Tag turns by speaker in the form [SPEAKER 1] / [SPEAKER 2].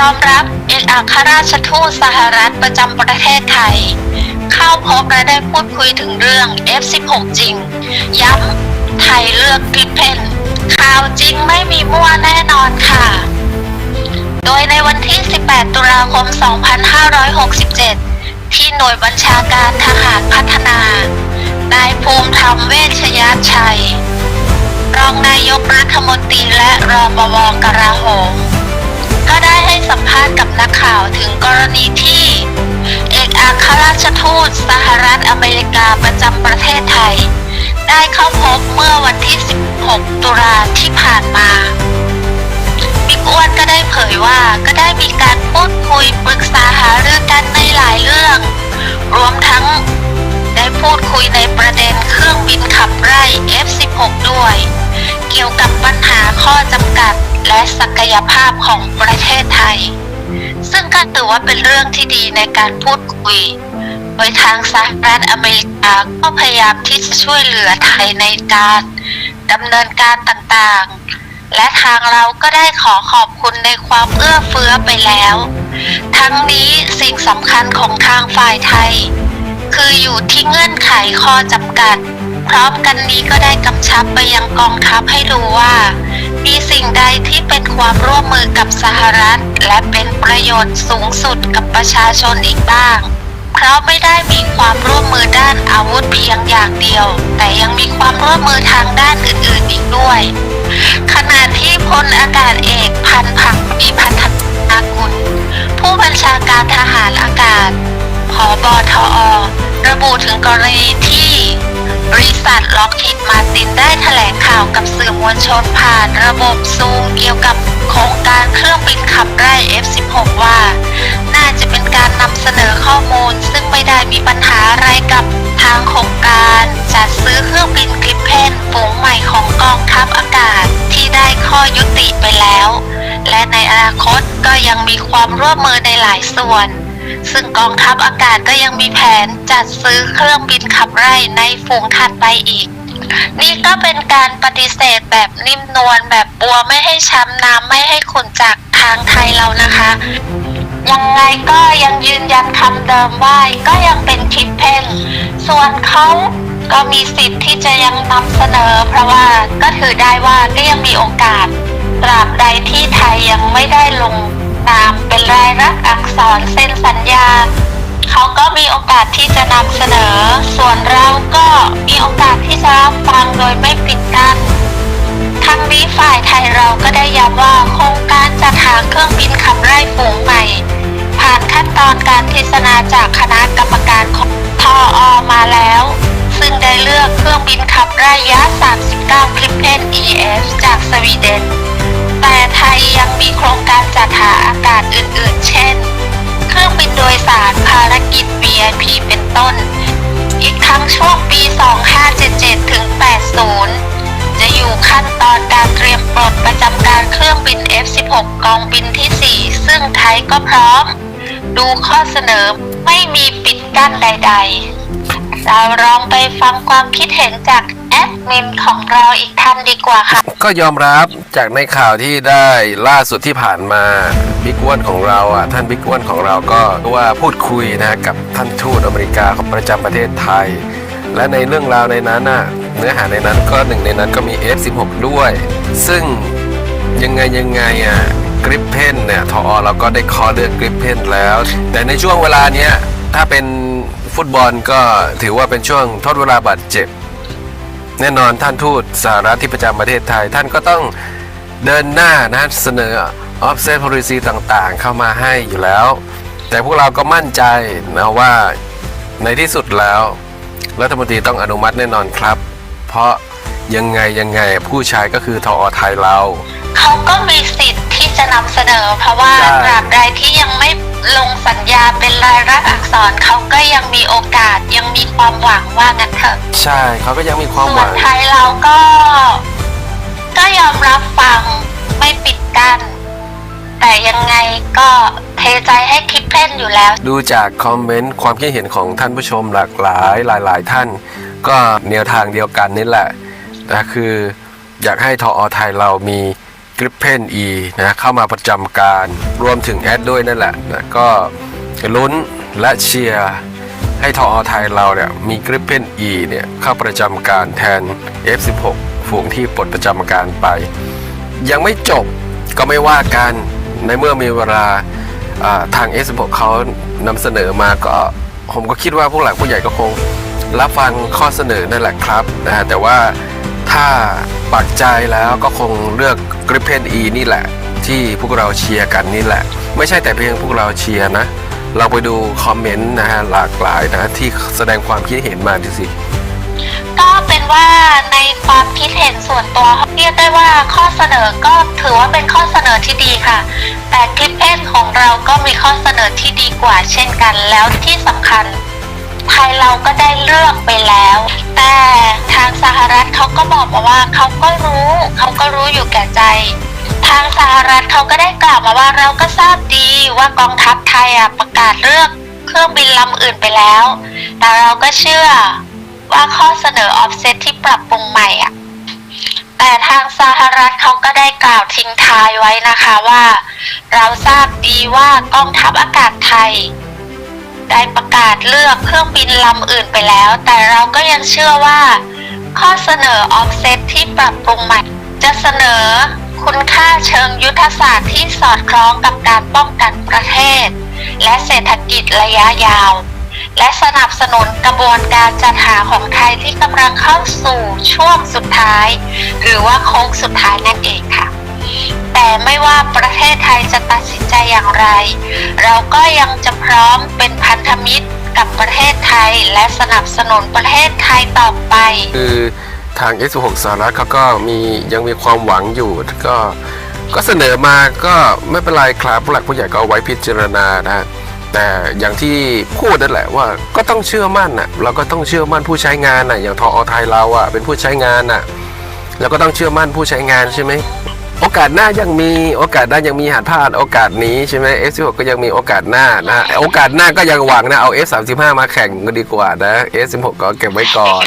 [SPEAKER 1] ยอมรับเอกอัครราชทูตสหรัฐประจำประเทศไทย เข้าพบและได้พูดคุยถึงเรื่อง F16 จริง ย้ำไทยเลือกกริปเพนข่าวจริงไม่มีมั่วแน่นอนค่ะ โดยในวันที่ 18 ตุลาคม 2567 ที่หน่วยบัญชาการทหารพัฒนา นายภูมิธรรมเวชยชัย รองนายกรัฐมนตรีและรองบวกลาโหม ก็ได้ให้สัมภาษณ์กับนักข่าวถึงกรณีที่ เอกอัครราชทูตสหรัฐอเมริกาประจำประเทศไทย ได้เข้าพบเมื่อวันที่ 16 ตุลาที่ผ่านมาบิ๊กอ้วนก็ได้เผยว่าก็ได้มีการพูดคุยปรึกษาหารือกันในหลายเรื่อง รวมทั้งได้พูดคุยในประเด็นเครื่องบินขับไล่ F16 ด้วย เกี่ยวกับปัญหาข้อจำกัด และศักยภาพของประเทศไทย ซึ่งก็ถือว่าเป็นเรื่องที่ดีในการพูดคุย โดยทางสหรัฐอเมริกาก็พยายามที่จะช่วยเหลือไทยในการดำเนินการต่างๆ และทางเราก็ได้ขอขอบคุณในความเอื้อเฟื้อไปแล้ว ทั้งนี้สิ่งสำคัญของทางฝ่ายไทย คืออยู่ที่เงื่อนไขข้อจำกัด พร้อมกันนี้ก็ได้กำชับไปยังกองทัพให้รู้ว่า มีสิ่งใดที่เป็นความร่วมมือกับสหรัฐ และเป็นประโยชน์สูงสุดกับประชาชนอีกบ้าง เพราะไม่ได้มีความร่วมมือด้านอาวุธเพียงอย่างเดียว แต่ยังมีความร่วมมือทางด้านอื่นๆอีกด้วย ขณะที่พลอากาศเอกพันผักมีพันธนากุล ผู้บัญชาการทหารอากาศผอบอทอ ระบุถึงกรณีที่ บริษัทล็อกฮิดมาตินได้แถลงข่าวกับสื่อมวลชนผ่านระบบซูมเกี่ยวกับโครงการเครื่องบินขับไล่ F16 ว่า น่าจะเป็นการนำเสนอข้อมูล ซึ่งไม่ได้มีปัญหาอะไรกับทางโครงการจัดซื้อเครื่องบินกริปเพนฝูงใหม่ของกองทัพอากาศที่ได้ข้อยุติไปแล้ว และในอนาคตก็ยังมีความร่วมมือในหลายส่วน ซึ่งกองทัพอากาศก็ยังมีแผนจัดซื้อเครื่องบินขับไล่ในฝูงถัดไปอีก นี่ก็เป็นการปฏิเสธแบบนิ่มนวลแบบบัวไม่ให้ช้ำน้ำไม่ให้ขุนจากทางไทยเรานะคะ ยังไงก็ยังยืนยันคำเดิมว่าก็ยังเป็นคลิปเพนส่วนเขาก็มีสิทธิ์ที่จะยังนำเสนอ เพราะว่าก็ถือได้ว่าก็ยังมีโอกาสตราบใดที่ไทยยังไม่ได้ลง นามเป็นรายลักษณ์อักษรเซ็นสัญญา เขาก็มีโอกาสที่จะนำเสนอ ส่วนเราก็มีโอกาสที่จะรับฟังโดยไม่ปิดกั้นทั้งนี้ฝ่ายไทยเราก็ได้ย้ำว่าโครงการจัดหาเครื่องบินขับไล่ฝูงใหม่ ผ่านขั้นตอนการพิจารณาจากคณะกรรมการของทออมาแล้ว ซึ่งได้เลือกเครื่องบินขับไล่ยะ39 อนการเตรียมปลดประจำการเครื่องบิน F16 กองบินที่ 4 ซึ่งไทยก็พร้อม ดูข้อเสนอไม่มีปิดกั้นใด ๆ เราลองไปฟังความคิดเห็นจากแอดมินของเราอีกท่านดีกว่าค่ะ
[SPEAKER 2] ก็ยอมรับจากในข่าวที่ได้ล่าสุดที่ผ่านมาบิ๊กอ้วนของเราอะท่านบิ๊กอ้วนของเราก็ว่าพูดคุยนะกับท่านทูตอเมริกาของประจำประเทศไทย และในเรื่องราวในนั้นน่ะเนื้อหาในนั้นก็หนึ่งในนั้นก็มี F16 ด้วย ซึ่งยังไงยังไงอะกริปเพนเนี่ยทอเราก็ได้คอเลือกกริปเพนแล้ว แต่ในช่วงเวลาเนี้ยถ้าเป็นฟุตบอลก็ถือว่าเป็นช่วงทดเวลาบาดเจ็บ แน่นอนท่านทูตสหรัฐที่ประจำประเทศไทย ท่านก็ต้องเดินหน้านะเสนอ offset policy ต่างๆ เข้ามาให้อยู่แล้ว แต่พวกเราก็มั่นใจนะว่าในที่สุดแล้ว รัฐมนตรีต้องอนุมัติแน่นอนครับ เพราะยังไงยังไงผู้ใช้ก็คือทอไทยเรา
[SPEAKER 1] เขาก็มีสิทธิ์ที่จะนำเสนอ เพราะว่า
[SPEAKER 2] ใช่
[SPEAKER 1] ตราบใดที่ยังไม่ลงสัญญาเป็นรายลักษณ์อักษรเขาก็ยังมีโอกาสยังมีความหวังว่างั้นเถอะ
[SPEAKER 2] ใช่เขาก็ยังมีความ
[SPEAKER 1] ส่
[SPEAKER 2] ห
[SPEAKER 1] ว
[SPEAKER 2] วันง
[SPEAKER 1] ไทยเราก็ ก็ยอมรับฟังไม่ปิดกั้นแต่ยังไงก็ เทใจให้คิดเพ่นอยู่แล้ว
[SPEAKER 2] ดูจากคอมเมนต์ความคิดเห็นของท่านผู้ชมหลากหลายหลายๆท่าน ก็แนวทางเดียวกันนี่แหละนะคืออยากให้ทอไทยเรามี Gripen E นะเข้ามาประจำการรวมถึงแอดด้วยนั่นแหละนะก็ลุ้นและเชียร์ให้ทอไทยเราเนี่ยมี Gripen E เนี่ยเข้าประจำการแทน F16 ฝูงที่ปลดประจำการไป ยังไม่จบก็ไม่ว่ากันในเมื่อมีเวลา ทาง S16 เขานำเสนอมาก็ผมก็คิดว่าผู้หลักผู้ใหญ่ก็คง รับฟังข้อเสนอนั่นแหละครับนะฮะแต่ว่าถ้าปักใจแล้วก็คงเลือก Gripen E นี่แหละ ที่พวกเราเชียร์กันนี่แหละ ไม่ใช่แต่เพียงพวกเราเชียร์นะ เราไปดูคอมเมนต์นะฮะหลากหลายนะที่แสดงความคิดเห็นมาดูสิ
[SPEAKER 1] ว่าในความคิดเห็นส่วนตัวเรียกได้ว่าข้อเสนอก็ถือว่าเป็นข้อเสนอที่ดีค่ะ แต่คลิปเอ็นของเราก็มีข้อเสนอที่ดีกว่าเช่นกันแล้วที่สำคัญไทยเราก็ได้เลือกไปแล้ว แต่ทางสหรัฐเขาก็บอกมาว่าเขาก็รู้เขาก็รู้อยู่แก่ใจ ทางสหรัฐเขาก็ได้กล่าวมาว่าเราก็ทราบดีว่ากองทัพไทยประกาศเลือกเครื่องบินลำอื่นไปแล้ว แต่เราก็เชื่อ ว่าข้อเสนอออฟเซตที่ปรับปรุงใหม่อะ แต่ทางสหรัฐเขาก็ได้กล่าวทิ้งท้ายไว้นะคะว่า เราทราบดีว่ากองทัพอากาศไทย ได้ประกาศเลือกเครื่องบินลำอื่นไปแล้ว แต่เราก็ยังเชื่อว่า ข้อเสนอออฟเซตที่ปรับปรุงใหม่ จะเสนอคุณค่าเชิงยุทธศาสตร์ที่สอดคล้องกับการป้องกันประเทศ และเศรษฐกิจระยะยาว และสนับสนุนกระบวนการจัดหาของไทยที่กำลังเข้าสู่ช่วงสุดท้าย หรือว่าโค้งสุดท้ายนั่นเองค่ะ แต่ไม่ว่าประเทศไทยจะตัดสินใจอย่างไร เราก็ยังจะพร้อมเป็นพันธมิตรกับประเทศไทยและสนับสนุนประเทศไทยต่อไป
[SPEAKER 2] คือทาง S6 สหรัฐเขาก็มียังมีความหวังอยู่ก็ก็เสนอมาก็ไม่เป็นไรครับผู้หลักผู้ใหญ่ก็เอาไว้พิจารณานะ แต่อย่างที่พูดนั่นแหละว่าก็ต้องเชื่อมั่นน่ะเราก็ต้องเชื่อมั่นผู้ใช้งานน่ะอย่างทออไทยเราอะเป็นผู้ใช้งานน่ะเราก็ต้องเชื่อมั่นผู้ใช้งานใช่ไหมโอกาสหน้ายังมีโอกาสหน้ายังมีหาดพลาดโอกาสนี้ใช่ไหม F16 ก็ยังมีโอกาสหน้านะโอกาสหน้าก็ยังหวังนะเอา F35 มาแข่งก็ดีกว่านะ F16 ก็เก็บไว้ก่อน